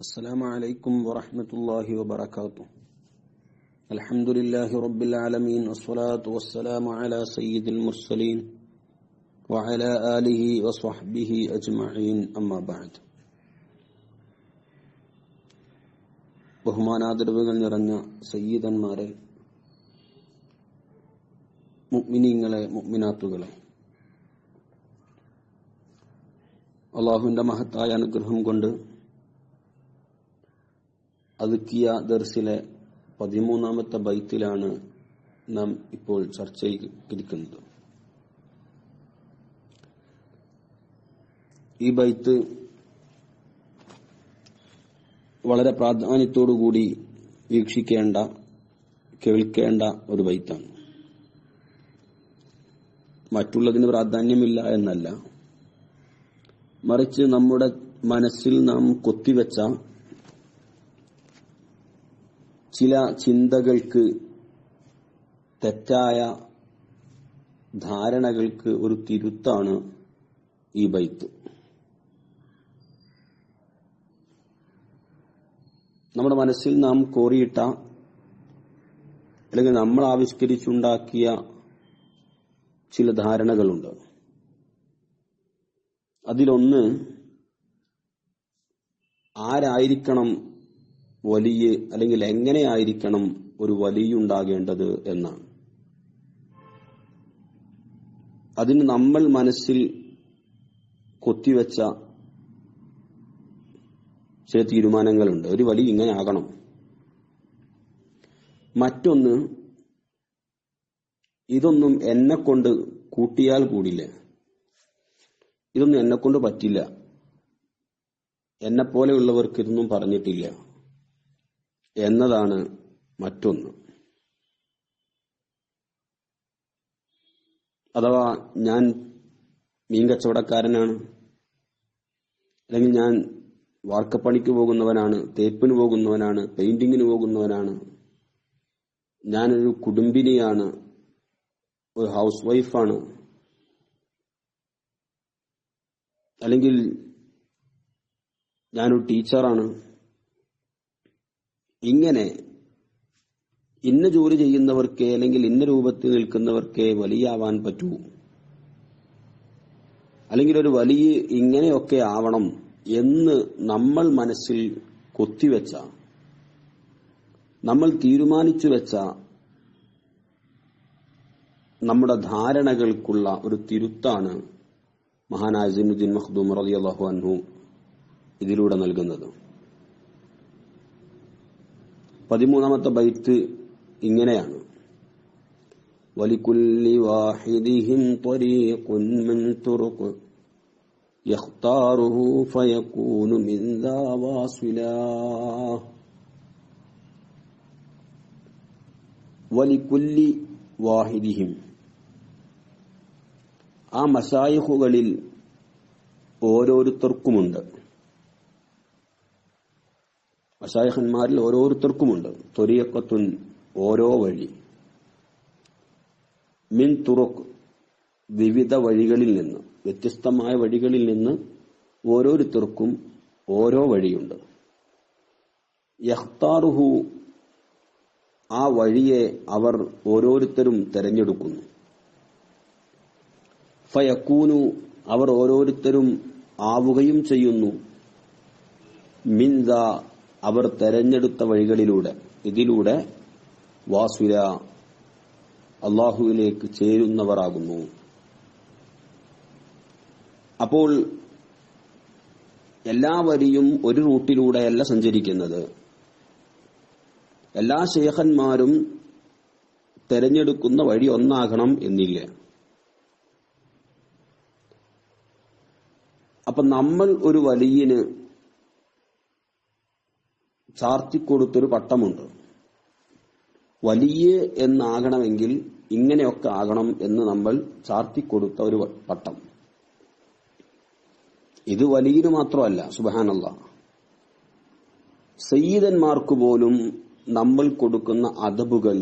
السلام عليكم ورحمة الله وبركاته الحمد لله رب العالمين والصلاة والسلام على سيد المرسلين وعلى آله وصحبه أجمعين أما بعد ബഹുമാനാദരവുകൾ നിറഞ്ഞ സയ്യിദന്മാരെ മുഗ്മിനീങ്ങളെ മുഗ്മിനാത്തുകളെ അള്ളാഹുവിന്റെ മഹത്തായ അനുഗ്രഹം കൊണ്ട് അതുക്കിയ ദർസിലെ പതിമൂന്നാമത്തെ ബൈത്തിലാണ് നാം ഇപ്പോൾ ചർച്ചയിരിക്കുന്നത് ഈ ബൈത്ത് വളരെ പ്രാധാന്യത്തോടുകൂടി വീക്ഷിക്കേണ്ട കേൾക്കേണ്ട ഒരു ബൈത്താണ്. മറ്റുള്ളതിന് പ്രാധാന്യമില്ല എന്നല്ല. മറിച്ച് നമ്മുടെ മനസ്സിൽ നാം കൊത്തിവെച്ച ചില ചിന്തകൾക്ക് തെറ്റായ ധാരണകൾക്ക് ഒരു തിരുത്താണ് ഈ ബൈത്ത്. നമ്മുടെ മനസ്സിൽ നാം കോറിയിട്ട അല്ലെങ്കിൽ നമ്മൾ ആവിഷ്കരിച്ചുണ്ടാക്കിയ ചില ധാരണകളുണ്ട്. അതിലൊന്ന് ആരായിരിക്കണം വലിയ അല്ലെങ്കിൽ എങ്ങനെയായിരിക്കണം ഒരു വലിയ ഉണ്ടാകേണ്ടത് എന്നാണ്. അതിന് നമ്മൾ മനസ്സിൽ കൊത്തിവെച്ച ചില തീരുമാനങ്ങളുണ്ട്. ഒരു വലിയ ഇങ്ങനെ ആകണം. മറ്റൊന്ന് ഇതൊന്നും എന്നെ കൊണ്ട് കൂട്ടിയാൽ കൂടില്ല. ഇതൊന്നും എന്നെ കൊണ്ട് പറ്റില്ല. എന്നെ പോലെയുള്ളവർക്ക് ഇതൊന്നും പറഞ്ഞിട്ടില്ല. എന്നതാണ് മറ്റൊന്ന്. അഥവാ ഞാൻ മീൻ കച്ചവടക്കാരനാണ് അല്ലെങ്കിൽ ഞാൻ വാർക്കപ്പണിക്ക് പോകുന്നവനാണ് തേപ്പിന് പോകുന്നവനാണ് പെയിന്റിങ്ങിന് പോകുന്നവനാണ് ഞാനൊരു കുടുംബിനിയാണ് ഒരു ഹൗസ് വൈഫാണ് അല്ലെങ്കിൽ ഞാനൊരു ടീച്ചറാണ് ഇങ്ങനെ ഇന്ന ജോലി ചെയ്യുന്നവർക്ക് അല്ലെങ്കിൽ ഇന്ന രൂപത്തിൽ നിൽക്കുന്നവർക്ക് വലിയാവാൻ പറ്റൂ. അല്ലെങ്കിൽ ഒരു വലിയ ഇങ്ങനെയൊക്കെ ആവണം എന്ന് നമ്മൾ മനസ്സിൽ കൊത്തിവെച്ച നമ്മൾ തീരുമാനിച്ചു വെച്ച നമ്മുടെ ധാരണകൾക്കുള്ള ഒരു തിരുത്താണ് മഹാനായ സിനുദ്ദീൻ മഖ്ദൂം റളിയല്ലാഹു അൻഹു ഇതിലൂടെ നൽകുന്നത്. പതിമൂന്നാമത്തെ ബൈത്ത് ഇങ്ങനെയാണ്. വാഹിദിഹിം മിൻ ഫയകൂനു മിൻ വാഹിദിഹിം. ആ മസായിഹുകളിൽ ഓരോരുത്തർക്കുമുണ്ട്. മസായിഹന്മാരിൽ ഓരോരുത്തർക്കുമുണ്ട്. തൊരിയക്കത്തുൻ ഓരോ വഴി. മിൻ തുറക്ക് വിവിധ വഴികളിൽ നിന്ന് വ്യത്യസ്തമായ വഴികളിൽ നിന്ന് ഓരോരുത്തർക്കും ഓരോ വഴിയുണ്ട്. യഹ്താറുഹു ആ വഴിയെ അവർ ഓരോരുത്തരും തെരഞ്ഞെടുക്കുന്നു. ഫയക്കൂനു അവർ ഓരോരുത്തരും ആവുകയും ചെയ്യുന്നു. മിൻദ അവർ തെരഞ്ഞെടുത്ത വഴികളിലൂടെ ഇതിലൂടെ വാസുര അള്ളാഹുവിലേക്ക് ചേരുന്നവരാകുന്നു. അപ്പോൾ എല്ലാ വരിയും ഒരു റൂട്ടിലൂടെയല്ല സഞ്ചരിക്കുന്നത്. എല്ലാ ശേഖന്മാരും തെരഞ്ഞെടുക്കുന്ന വഴി ഒന്നാകണം എന്നില്ല? അപ്പൊ നമ്മൾ ഒരു വലിയന് ചാർത്തിക്കൊടുത്തൊരു പട്ടമുണ്ട്. വലിയ എന്നാകണമെങ്കിൽ ഇങ്ങനെയൊക്കെ ആകണം എന്ന് നമ്മൾ ചാർത്തിക്കൊടുത്ത ഒരു പട്ടം. ഇത് വലിയന് മാത്രമല്ല സുബാനല്ല സയ്യിദന്മാർക്ക് പോലും നമ്മൾ കൊടുക്കുന്ന അതബുകൾ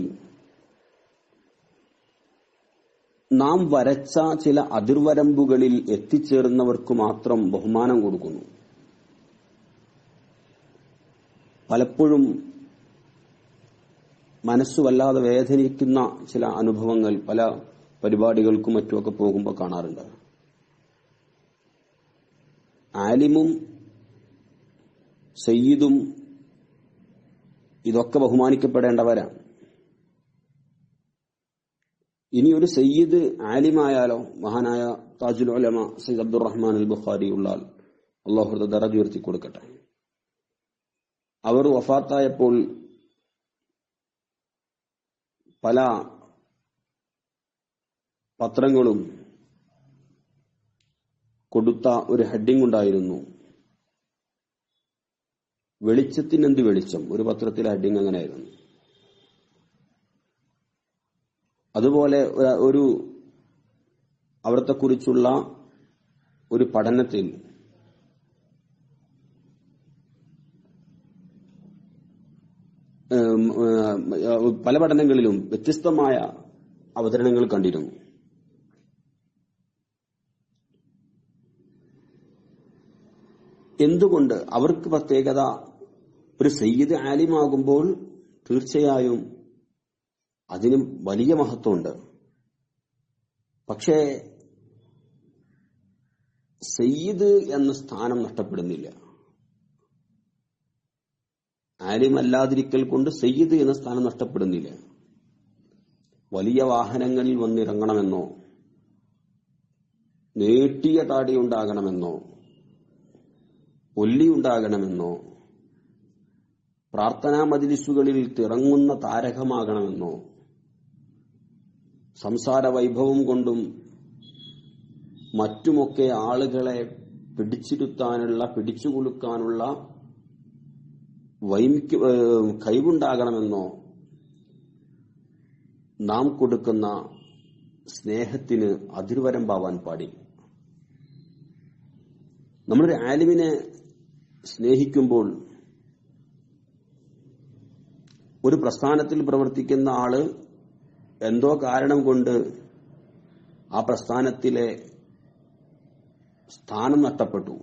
നാം വരച്ച ചില അതിർവരമ്പുകളിൽ എത്തിച്ചേർന്നവർക്ക് മാത്രം ബഹുമാനം കൊടുക്കുന്നു. പലപ്പോഴും മനസ്സ് വല്ലാതെ വേദനിക്കുന്ന ചില അനുഭവങ്ങൾ പല പരിപാടികൾക്കും മറ്റുമൊക്കെ പോകുമ്പോൾ കാണാറുണ്ട്. ആലിമും സയ്യിദും ഇതൊക്കെ ബഹുമാനിക്കപ്പെടേണ്ടവരാണ് ഇനി ഒരു സയ്യിദ് ആലിമായാലോ മഹാനായ താജുൽ ഉലമ സയ്യിദ് അബ്ദുറഹ്മാൻ അൽ ബുഖാരി ഉള്ളാൽ അള്ളാഹുദ ദറജ് ഉയർത്തി കൊടുക്കട്ടെ അവർ വഫാത്തായപ്പോൾ പല പത്രങ്ങളും കൊടുത്ത ഒരു ഹെഡിംഗ് ഉണ്ടായിരുന്നു. വെളിച്ചത്തിനെന്ത് വെളിച്ചം? ഒരു പത്രത്തിലെ ഹെഡിങ് അങ്ങനെയായിരുന്നു. അതുപോലെ ഒരു ഒരു അവിടത്തെക്കുറിച്ചുള്ള ഒരു പഠനത്തിൽ പല പഠനങ്ങളിലും വ്യത്യസ്തമായ അവതരണങ്ങൾ കണ്ടിരുന്നു. എന്തുകൊണ്ട് അവർക്ക് പ്രത്യേകത ഒരു സയ്യിദ് ആലിമാകുമ്പോൾ തീർച്ചയായും അതിനും വലിയ മഹത്വമുണ്ട്. പക്ഷേ സയ്യിദ് എന്ന സ്ഥാനം നഷ്ടപ്പെടുന്നില്ല. ആലിമല്ലാതിരിക്കൽ കൊണ്ട് സയ്യിദ് എന്ന സ്ഥാനം നഷ്ടപ്പെടുന്നില്ല. വലിയ വാഹനങ്ങളിൽ വന്നിറങ്ങണമെന്നോ നീട്ടിയ താടി ഉണ്ടാകണമെന്നോ ഒല്ലി ഉണ്ടാകണമെന്നോ പ്രാർത്ഥനാ മജിലിസുകളിൽ തിറങ്ങുന്ന താരകമാകണമെന്നോ സംസാര വൈഭവം കൊണ്ടും മറ്റുമൊക്കെ ആളുകളെ പിടിച്ചിരുത്താനുള്ള പിടിച്ചുകുലുക്കാനുള്ള വൈമിക്ക് കൈവുണ്ടാകണമെന്നോ നാം കൊടുക്കുന്ന സ്നേഹത്തിന് അതിർവരമ്പാവാൻ പാടില്ല നമ്മളൊരു ആലിമിനെ സ്നേഹിക്കുമ്പോൾ ഒരു പ്രസ്ഥാനത്തിൽ പ്രവർത്തിക്കുന്ന ആൾ എന്തോ കാരണം കൊണ്ട് ആ പ്രസ്ഥാനത്തിലെ സ്ഥാനം നഷ്ടപ്പെട്ടു.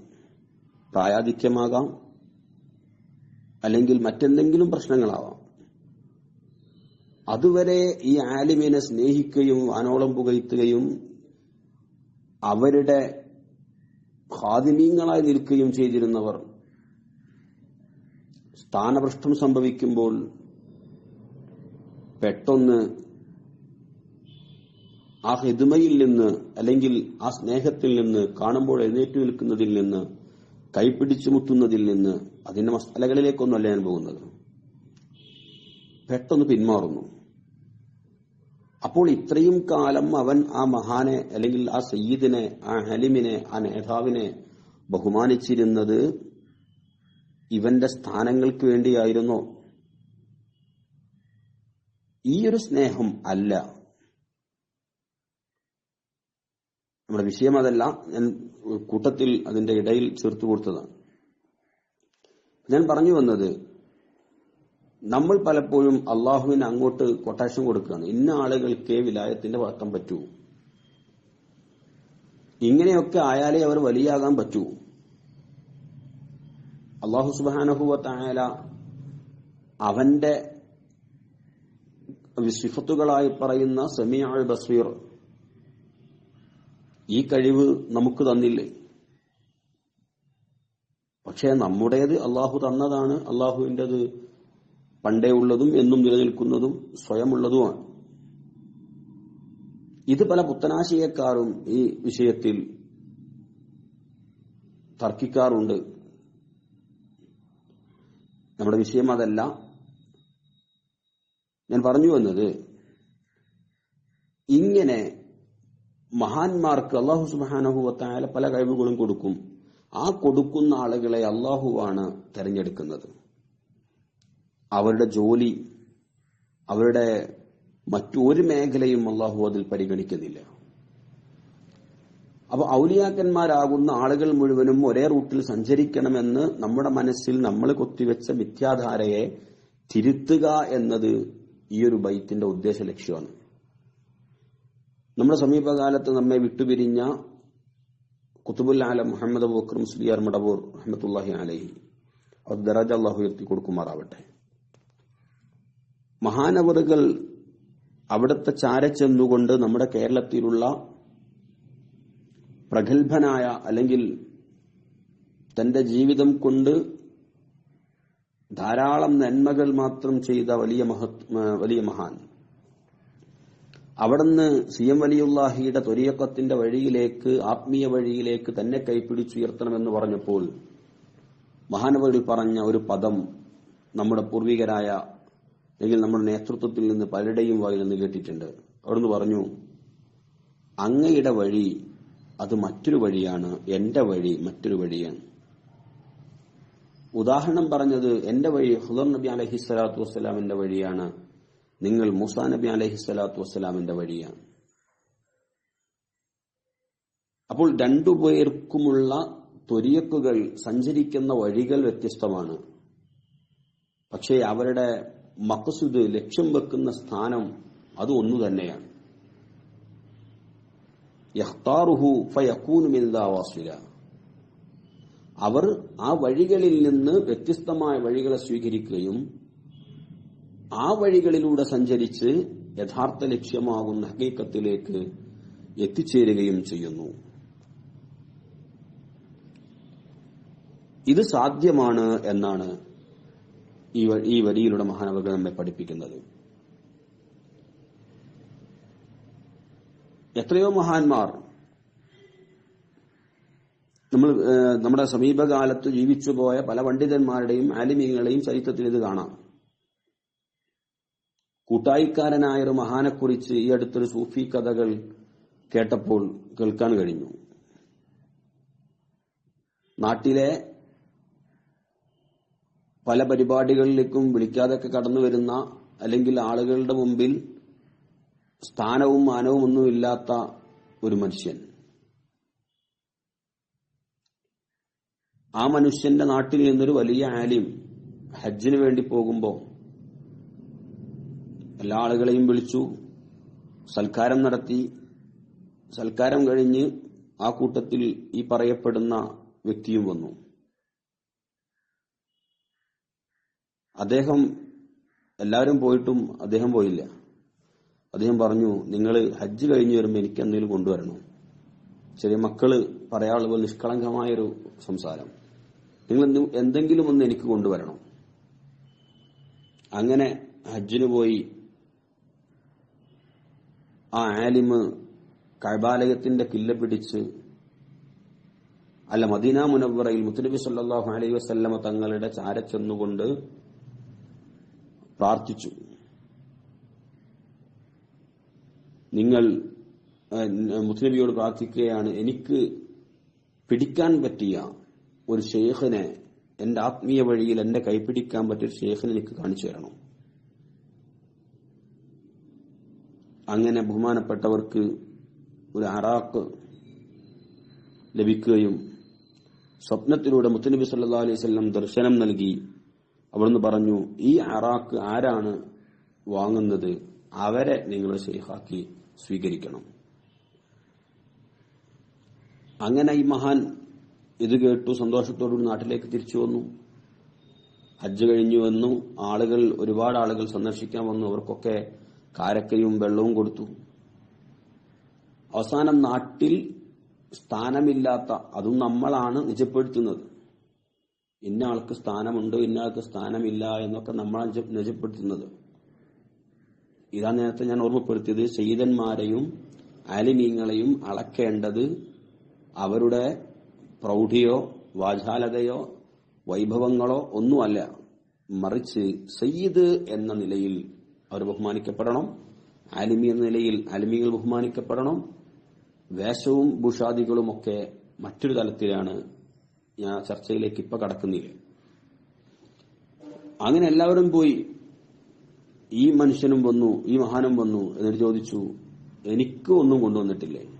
പ്രായാധിക്യമാകാം അല്ലെങ്കിൽ മറ്റെന്തെങ്കിലും പ്രശ്നങ്ങളാവാം. അതുവരെ ഈ ആലിമിനെ സ്നേഹിക്കുകയും വാനോളം പുകഴ്ത്തുകയും അവരുടെ ഖാദിമീങ്ങളായി നിൽക്കുകയും ചെയ്തിരുന്നവർ സ്ഥാനഭ്രഷ്ടം സംഭവിക്കുമ്പോൾ പെട്ടെന്ന് ആ ഹിതുമയിൽ നിന്ന് അല്ലെങ്കിൽ ആ സ്നേഹത്തിൽ നിന്ന് കാണുമ്പോൾ എഴുന്നേറ്റ് നിൽക്കുന്നതിൽ നിന്ന് കൈപിടിച്ചു മുട്ടുന്നതിൽ നിന്ന് അതിന്റെ മസാലകളിലേക്കൊന്നുമല്ല ഞാൻ പോകുന്നത്. പെട്ടെന്ന് പിന്മാറുന്നു. അപ്പോൾ ഇത്രയും കാലം അവൻ ആ മഹാനെ അല്ലെങ്കിൽ ആ സയ്യിദിനെ ആ ഹലിമിനെ ആ നേതാവിനെ ബഹുമാനിച്ചിരുന്നത് ഇവന്റെ സ്ഥാനങ്ങൾക്ക് വേണ്ടിയായിരുന്നോ? ഈ ഒരു സ്നേഹം അല്ല. നമ്മുടെ വിഷയം അതല്ല. ഞാൻ കൂട്ടത്തിൽ അതിന്റെ ഇടയിൽ ചേർത്ത് കൊടുത്തതാണ്. ഞാൻ പറഞ്ഞു വന്നത് നമ്മൾ പലപ്പോഴും അള്ളാഹുവിന് അങ്ങോട്ട് കൊട്ടേഷൻ കൊടുക്കുകയാണ്. ഇന്ന ആളുകൾക്ക് വിലായത്തിന്റെ പക്കം പറ്റൂ. ഇങ്ങനെയൊക്കെ ആയാലേ അവർ വലിയാകാൻ പറ്റൂ. അള്ളാഹു സുബാനഹുവത്തായാല അവന്റെ സിഫത്തുകളായി പറയുന്ന സെമിയാൾ ബസീർ ഈ കഴിവ് നമുക്ക് തന്നില്ലേ? പക്ഷേ നമ്മുടേത് അള്ളാഹു തന്നതാണ് അള്ളാഹുവിന്റെത് പണ്ടേ ഉള്ളതും എന്നും നിലനിൽക്കുന്നതും സ്വയമുള്ളതുമാണ്. ഇത് പല പുത്തനാശയക്കാരും ഈ വിഷയത്തിൽ തർക്കിക്കാറുണ്ട്. നമ്മുടെ വിഷയം അതല്ല. ഞാൻ പറഞ്ഞു വന്നത് ഇങ്ങനെ മഹാന്മാർക്ക് അള്ളാഹു സുബാനഹുവത്തായ പല കഴിവുകളും കൊടുക്കും. ആ കൊടുക്കുന്ന ആളുകളെ അള്ളാഹുവാണ് തെരഞ്ഞെടുക്കുന്നത്. അവരുടെ ജോലി അവരുടെ മറ്റൊരു മേഖലയും അള്ളാഹു അതിൽ പരിഗണിക്കുന്നില്ല. അപ്പൊ ഔലിയാക്കന്മാരാകുന്ന ആളുകൾ മുഴുവനും ഒരേ റൂട്ടിൽ സഞ്ചരിക്കണമെന്ന് നമ്മുടെ മനസ്സിൽ നമ്മൾ കൊത്തിവെച്ച മിഥ്യാധാരയെ തിരുത്തുക എന്നത് ഈ ഒരു ബൈത്തിന്റെ ഉദ്ദേശ ലക്ഷ്യമാണ്. നമ്മുടെ സമീപകാലത്ത് നമ്മെ വിട്ടുപിരിഞ്ഞ കുത്തുബുൽ ആലം മുഹമ്മദ് അബൂക്കർ മുസ്ലിയാർ മടവൂർ അഹമ്മത്തുല്ലാഹി അലഹി. ദറജ അള്ളാഹു ഉയർത്തി കൊടുക്കുമാറാവട്ടെ. മഹാനവറുകൾ അവിടുത്തെ ചാര ചെന്നുകൊണ്ട് നമ്മുടെ കേരളത്തിലുള്ള പ്രഗത്ഭനായ അല്ലെങ്കിൽ തന്റെ ജീവിതം കൊണ്ട് ധാരാളം നന്മകൾ മാത്രം ചെയ്ത വലിയ മഹത് വലിയ മഹാൻ. അവിടുന്ന് സി എം വലിയുല്ലാഹിയുടെ തൊരിയക്കത്തിന്റെ വഴിയിലേക്ക് ആത്മീയ വഴിയിലേക്ക് തന്നെ കൈപ്പിടിച്ചുയർത്തണമെന്ന് പറഞ്ഞപ്പോൾ മഹാനവരി പറഞ്ഞ ഒരു പദം നമ്മുടെ പൂർവികരായ അല്ലെങ്കിൽ നമ്മുടെ നേതൃത്വത്തിൽ നിന്ന് പലരുടെയും വായിൽ നിന്ന് കേട്ടിട്ടുണ്ട്. അവിടുന്ന് പറഞ്ഞു അങ്ങയുടെ വഴി അത് മറ്റൊരു വഴിയാണ് എന്റെ വഴി മറ്റൊരു വഴിയാണ്. ഉദാഹരണം പറഞ്ഞത് എന്റെ വഴി ഹുദർ നബി അലഹി സ്വലാത്തു വസ്സലാമിന്റെ വഴിയാണ്. നിങ്ങൾ മൂസാ നബി അലഹി സ്വലാത്തു വസ്സലാമിന്റെ വഴിയാണ്. അപ്പോൾ രണ്ടുപേർക്കുമുള്ള ത്വരിയക്കുകൾ സഞ്ചരിക്കുന്ന വഴികൾ വ്യത്യസ്തമാണ്. പക്ഷേ അവരുടെ മക്കസുദ് ലക്ഷ്യം വെക്കുന്ന സ്ഥാനം അത് ഒന്നു തന്നെയാണ്. അവർ ആ വഴികളിൽ നിന്ന് വ്യത്യസ്തമായ വഴികളെ സ്വീകരിക്കുകയും ആ വഴികളിലൂടെ സഞ്ചരിച്ച് യഥാർത്ഥ ലക്ഷ്യമാകുന്ന ഹീക്കത്തിലേക്ക് എത്തിച്ചേരുകയും ചെയ്യുന്നു. ഇത് സാധ്യമാണ് എന്നാണ് ഈ വരിയിലൂടെ മഹാനവകൾ നമ്മെ പഠിപ്പിക്കുന്നത്. എത്രയോ മഹാന്മാർ നമ്മൾ നമ്മുടെ സമീപകാലത്ത് ജീവിച്ചുപോയ പല പണ്ഡിതന്മാരുടെയും ആലിമീങ്ങളെയും ചരിത്രത്തിൽ ഇത് കാണാം. കൂട്ടായിക്കാരനായ ഒരു മഹാനെക്കുറിച്ച് ഈ അടുത്തൊരു സൂഫി കഥകൾ കേട്ടപ്പോൾ കേൾക്കാൻ കഴിഞ്ഞു. നാട്ടിലെ പല പരിപാടികളിലേക്കും വിളിക്കാതൊക്കെ കടന്നു വരുന്ന അല്ലെങ്കിൽ ആളുകളുടെ മുമ്പിൽ സ്ഥാനവും മാനവും ഒന്നുമില്ലാത്ത ഒരു മനുഷ്യൻ. ആ മനുഷ്യന്റെ നാട്ടിൽ നിന്നൊരു വലിയ ആലിം ഹജ്ജിന് വേണ്ടി പോകുമ്പോൾ എല്ലാ ആളുകളെയും വിളിച്ചു. സൽക്കാരം നടത്തി. സൽക്കാരം കഴിഞ്ഞ് ആ കൂട്ടത്തിൽ ഈ പറയപ്പെടുന്ന വ്യക്തിയും വന്നു. അദ്ദേഹം എല്ലാവരും പോയിട്ടും അദ്ദേഹം പോയില്ല. അദ്ദേഹം പറഞ്ഞു നിങ്ങൾ ഹജ്ജ് കഴിഞ്ഞു വരുമ്പോൾ എനിക്ക് എന്തെങ്കിലും കൊണ്ടുവരണം. ചെറിയ മക്കൾ പറയാനുള്ള നിഷ്കളങ്കമായൊരു സംസാരം. നിങ്ങൾ എന്ത് എന്തെങ്കിലും ഒന്ന് എനിക്ക് കൊണ്ടുവരണം. അങ്ങനെ ഹജ്ജിന് പോയി. ആ ആലിമ് കഴബാലയത്തിന്റെ കില്ല പിടിച്ച് അല്ല മദീന മുനവറയിൽ മുത്തനബി സല്ലാഹു അലൈഹി വസല്ലമ തങ്ങളുടെ ചാര ചെന്നുകൊണ്ട് പ്രാർത്ഥിച്ചു. നിങ്ങൾ മുത്തുനബിയോട് പ്രാർത്ഥിക്കുകയാണ് എനിക്ക് പിടിക്കാൻ പറ്റിയ ഒരു ഷെയ്ഖിനെ എന്റെ ആത്മീയ വഴിയിൽ എന്റെ കൈപിടിക്കാൻ പറ്റിയ ഷെയ്ഖിനെ എനിക്ക് കാണിച്ചു തരണം. അങ്ങനെ ബഹുമാനപ്പെട്ടവർക്ക് ഒരു അറാക്ക് ലഭിക്കുകയും സ്വപ്നത്തിലൂടെ മുത്തനബി സല്ലാ അലൈഹി വസല്ലം ദർശനം നൽകി. അവിടുന്ന് പറഞ്ഞു ഈ അറാക്ക് ആരാണ് വാങ്ങുന്നത്? അവരെ നിങ്ങൾ ഷെയ്ഖാക്കി സ്വീകരിക്കണം. അങ്ങനെ ഈ മഹാൻ ഇത് കേട്ടു സന്തോഷത്തോടുകൂടി നാട്ടിലേക്ക് തിരിച്ചു വന്നു. ഹജ്ജ് കഴിഞ്ഞു വന്നു. ആളുകൾ ഒരുപാട് ആളുകൾ സന്ദർശിക്കാൻ വന്നു. അവർക്കൊക്കെ കാരക്കയും വെള്ളവും കൊടുത്തു. അവസാനം നാട്ടിൽ സ്ഥാനമില്ലാത്ത അതും നമ്മളാണ് നിജപ്പെടുത്തുന്നത്. ഇന്ന ആൾക്ക് സ്ഥാനമുണ്ട് ഇന്ന ആൾക്ക് സ്ഥാനമില്ല എന്നൊക്കെ നമ്മളാണ് നിജ- നിജപ്പെടുത്തുന്നത്. ഇതാ നേരത്തെ ഞാൻ ഓർമ്മപ്പെടുത്തിയത് ശൈതന്മാരെയും ആലിമീങ്ങളെയും അളക്കേണ്ടത് അവരുടെ പ്രൗഢിയോ വാചാലതയോ വൈഭവങ്ങളോ ഒന്നുമല്ല. മറിച്ച് സയ്യിദ് എന്ന നിലയിൽ അവർ ബഹുമാനിക്കപ്പെടണം. ആലിമി എന്ന നിലയിൽ ആലിമികൾ ബഹുമാനിക്കപ്പെടണം. വേഷവും ഭൂഷാദികളും ഒക്കെ മറ്റൊരു തലത്തിലാണ് ഞാൻ ചർച്ചയിലേക്ക് ഇപ്പൊ കടക്കുന്നില്ല. അങ്ങനെ എല്ലാവരും പോയി ഈ മനുഷ്യനും വന്നു ഈ മഹാനും വന്നു എന്നിട്ട് ചോദിച്ചു എനിക്ക് ഒന്നും കൊണ്ടുവന്നിട്ടില്ലേ.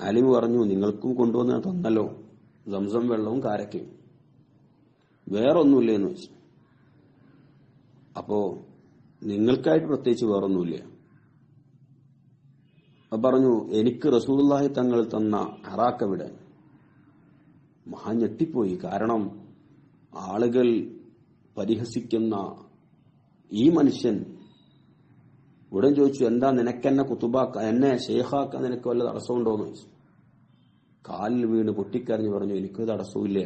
അലിമ് പറഞ്ഞു നിങ്ങൾക്കും കൊണ്ടുവന്ന് തന്നല്ലോ. സംസം വെള്ളവും കാരക്കയും. വേറൊന്നുമില്ല എന്ന് വെച്ചു അപ്പോ നിങ്ങൾക്കായിട്ട് പ്രത്യേകിച്ച് വേറൊന്നുമില്ല. പറഞ്ഞു എനിക്ക് റസൂലുള്ളാഹി തങ്ങൾ തന്ന അറാക്കവിടെ മഹാ ഞെട്ടിപ്പോയി. കാരണം ആളുകൾ പരിഹസിക്കുന്ന ഈ മനുഷ്യൻ ഉടൻ ചോദിച്ചു എന്താ നിനക്കെന്നെ കുത്തുബാക്ക എന്നെ ഷേഖാക്ക നിനക്ക് വല്ല തടസ്സമുണ്ടോന്ന് ചോദിച്ചു. കാലിൽ വീണ് പൊട്ടിക്കരഞ്ഞു പറഞ്ഞു എനിക്കൊരു തടസ്സമില്ല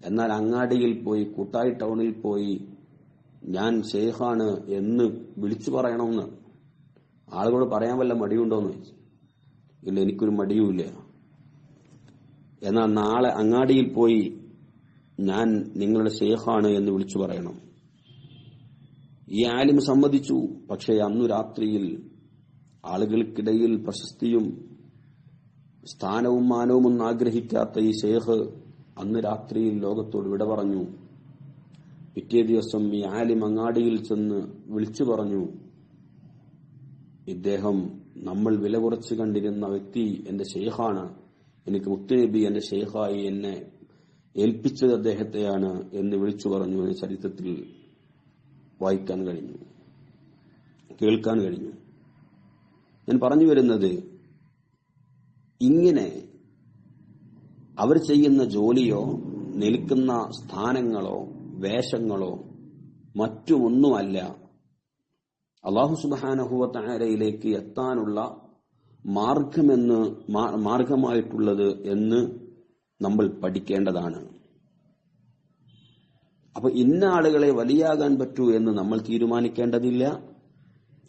എന്നാൽ അങ്ങാടിയിൽ പോയി കൂട്ടായി ടൗണിൽ പോയി ഞാൻ ഷെയ്ഖാണ് എന്ന് വിളിച്ചു പറയണമെന്ന്. ആളുകളോട് പറയാൻ വല്ല മടിയുണ്ടോന്ന് ചോദിച്ചു. ഇല്ല എനിക്കൊരു മടിയുമില്ല. എന്നാൽ നാളെ അങ്ങാടിയിൽ പോയി ഞാൻ നിങ്ങളുടെ ഷെയ്ഖാണ് എന്ന് വിളിച്ചു പറയണം. ഈ ആലിം സമ്മതിച്ചു. പക്ഷേ അന്നു രാത്രിയിൽ ആളുകൾക്കിടയിൽ പ്രശസ്തിയും സ്ഥാനവും മാനവും ഒന്നും ആഗ്രഹിക്കാത്ത ഈ ഷെയ്ഖ് അന്ന് രാത്രിയിൽ ലോകത്തോട് വിട പറഞ്ഞു. പിറ്റേ ദിവസം ഈ ആലിം അങ്ങാടിയിൽ ചെന്ന് വിളിച്ചു പറഞ്ഞു ഇദ്ദേഹം നമ്മൾ വില കുറച്ച് കണ്ടിരുന്ന വ്യക്തി എന്റെ ഷെയ്ഖാണ് എനിക്ക് മുത്തുനബി എന്റെ ഷെയ്ഖായി എന്നെ ഏൽപ്പിച്ചത് അദ്ദേഹത്തെയാണ് എന്ന് വിളിച്ചു പറഞ്ഞു. എന്ന് ചരിത്രത്തിൽ വായിക്കാൻ കഴിഞ്ഞു കേൾക്കാൻ കഴിഞ്ഞു. ഞാൻ പറഞ്ഞു വരുന്നത് ഇങ്ങനെ അവർ ചെയ്യുന്ന ജോലിയോ നിൽക്കുന്ന സ്ഥാനങ്ങളോ വേഷങ്ങളോ മറ്റുമൊന്നുമല്ല. അള്ളാഹു സുബാനഹുവത്താരയിലേക്ക് എത്താനുള്ള മാർഗമെന്ന് മാർഗമായിട്ടുള്ളത് എന്ന് നമ്മൾ പഠിക്കേണ്ടതാണ്. അപ്പൊ ഇന്ന ആളുകളെ വലിയാകാൻ പറ്റൂ എന്ന് നമ്മൾ തീരുമാനിക്കേണ്ടതില്ല.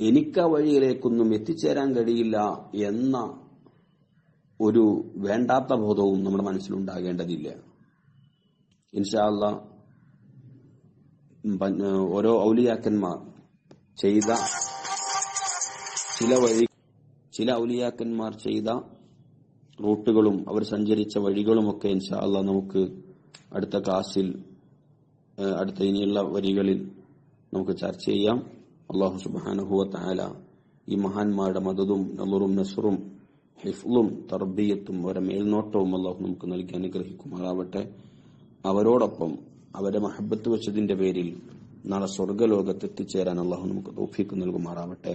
എനിക്ക് ആ വഴിയിലേക്കൊന്നും എത്തിച്ചേരാൻ കഴിയില്ല എന്ന ഒരു വേണ്ടാത്ത ബോധവും നമ്മുടെ മനസ്സിലുണ്ടാകേണ്ടതില്ല. ഇൻഷാല്ല ഓരോ ഔലിയാക്കന്മാർ ചെയ്ത ചില വഴി ചില ഔലിയാക്കന്മാർ ചെയ്ത റൂട്ടുകളും അവർ സഞ്ചരിച്ച വഴികളുമൊക്കെ ഇൻഷാല്ല നമുക്ക് അടുത്ത ക്ലാസ്സിൽ അടുത്ത ഇനിയുള്ള വരികളിൽ നമുക്ക് ചർച്ച ചെയ്യാം. അള്ളാഹു സുബാനുഹുവ താല ഈ മഹാന്മാരുടെ മദതും നല്ലറും നസറും ഹിഫ്ലും തർബീയത്തും അവരുടെ മേൽനോട്ടവും അള്ളാഹു നമുക്ക് നൽകി അനുഗ്രഹിക്കുമാറാവട്ടെ. അവരോടൊപ്പം അവരെ മഹബത്ത് വെച്ചതിന്റെ പേരിൽ നാളെ സ്വർഗലോകത്ത് എത്തിച്ചേരാൻ അള്ളാഹു നമുക്ക് തോഫിക്ക് നൽകുമാറാവട്ടെ.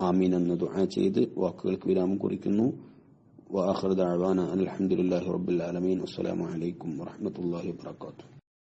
ആമീൻ എന്ന് ദുആ ചെയ്ത് വാക്കുകൾക്ക് വിരാമം കുറിക്കുന്നു. വാഹൃദാഴ്വാന അലഹമുല്ലാഹി റബുല്ലാലമീൻ അസ്സലാമലൈക്കും വറഹമത്തല്ലാഹി വാത്തു